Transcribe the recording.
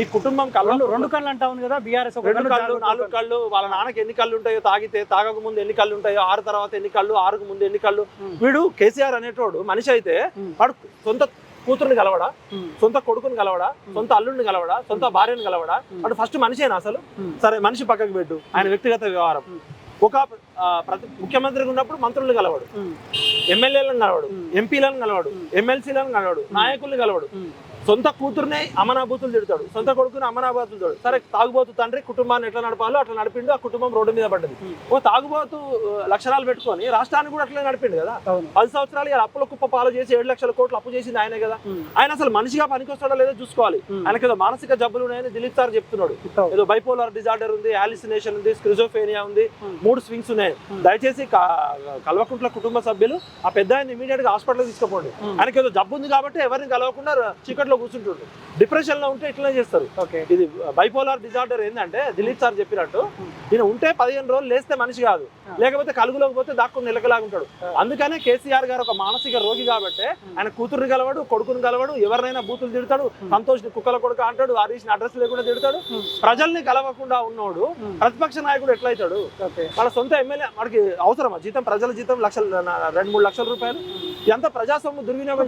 ఈ కుటుంబం కళ్ళు రెండు కళ్ళు అంటా ఉంది కదా బీఆర్ఎస్ రెండు కళ్ళు నాలుగు కళ్ళు వాళ్ళ నాన్నకి ఎన్ని కళ్ళు ఉంటాయో తాగితే తాగక ముందు ఎన్ని కళ్ళు ఉంటాయో ఆరు తర్వాత ఎన్ని కళ్ళు ఆరుకు ముందు ఎన్ని కళ్ళు. వీడు కేసీఆర్ అనేటోడు మనిషి అయితే. వాడు సొంత కూతురుని కలవడా. సొంత కొడుకుని కలవడా సొంత అల్లుడిని కలవడా సొంత భార్యని కలవడా. వాడు ఫస్ట్ మనిషేనా అసలు. సరే మనిషి పక్కకు పెట్టు ఆయన వ్యక్తిగత వ్యవహారం. ఒక ప్రతి ముఖ్యమంత్రిగా ఉన్నప్పుడు మంత్రులను కలవడు. ఎమ్మెల్యేలను కలవడు. ఎంపీలను కలవడు. ఎమ్మెల్సీలను కలవడు నాయకుల్ని కలవడు. సొంత కూతుర్నే అమనాభూతులు తిడతాడు సొంత కొడుకుని అమనాభూతులు తిడతాడు సరే తాగుబోతు తండ్రి కుటుంబాన్ని ఎట్లా నడపాలో అట్లా నడిపిండు ఆ కుటుంబం రోడ్డు మీద పడ్డది. ఓ తాగుబోతు లక్షణాలు పెట్టుకొని రాష్ట్రాన్ని కూడా అట్లే నడిపిండు కదా పది సంవత్సరాలు ఇలా అప్పుల కుప్ప పాలు చేసి ఏడు లక్షల కోట్లు అప్పు చేసింది ఆయనే కదా. ఆయన అసలు మనిషిగా పనికొస్తాడో లేదో చూసుకోవాలి. ఆయనకి ఏదో మానసిక జబ్బులు ఉన్నాయని దిలీప్ సార్ చెప్తున్నాడు. ఏదో బైపోలార్ డిజార్డర్ ఉంది హాలిసినేషన్ ఉంది స్క్రిజోఫేనియా ఉంది. మూడు స్వింగ్స్ ఉన్నాయి ఉమ్. దయచేసి కల్వకుంట్ల కుటుంబ సభ్యులు ఆ పెద్ద ఆయన ఇమీడియట్గా హాస్పిటల్ తీసుకుపోండి. ఆయనకి ఏదో జబ్బు ఉంది కాబట్టి ఎవరిని కలవకుండా చీకట్లో కూర్చుంటుండ్రు డిప్రెషన్లో ఉంటే ఇట్లనే చేస్తారు ఓకే ఇది బైపోలార్ డిజార్డర్ ఏంటంటే దిలీప్ సార్ చెప్పినట్టు. ఈయన ఉంటే పదిహేను రోజులు లేస్తే మనిషి కాదు. లేకపోతే కలుగులోకి పోతే దాక్కుని నిలకలాగా ఉంటాడు. అందుకనే కేసీఆర్ గారు ఒక మానసిక రోగి కాబట్టి ఆయన కూతురుని కలవడు కొడుకుని కలవడు ఎవరినైనా బూతులు తిడతాడు సంతోష్ కుక్కల కొడుకు అంటాడు హరీష్ అడ్రస్ లేకుండా తిడతాడు. ప్రజల్ని కలవకుండా ఉన్నోడు. ప్రతిపక్ష నాయకుడు ఎట్లయితాడు వాళ్ళ సొంత ఎమ్మెల్యే వాడికి అవసరమా? జీతం ప్రజల జీతం లక్షలు రెండు మూడు లక్షల రూపాయలు. ఎంత ప్రజాస్వామ్యం దుర్వినియోగం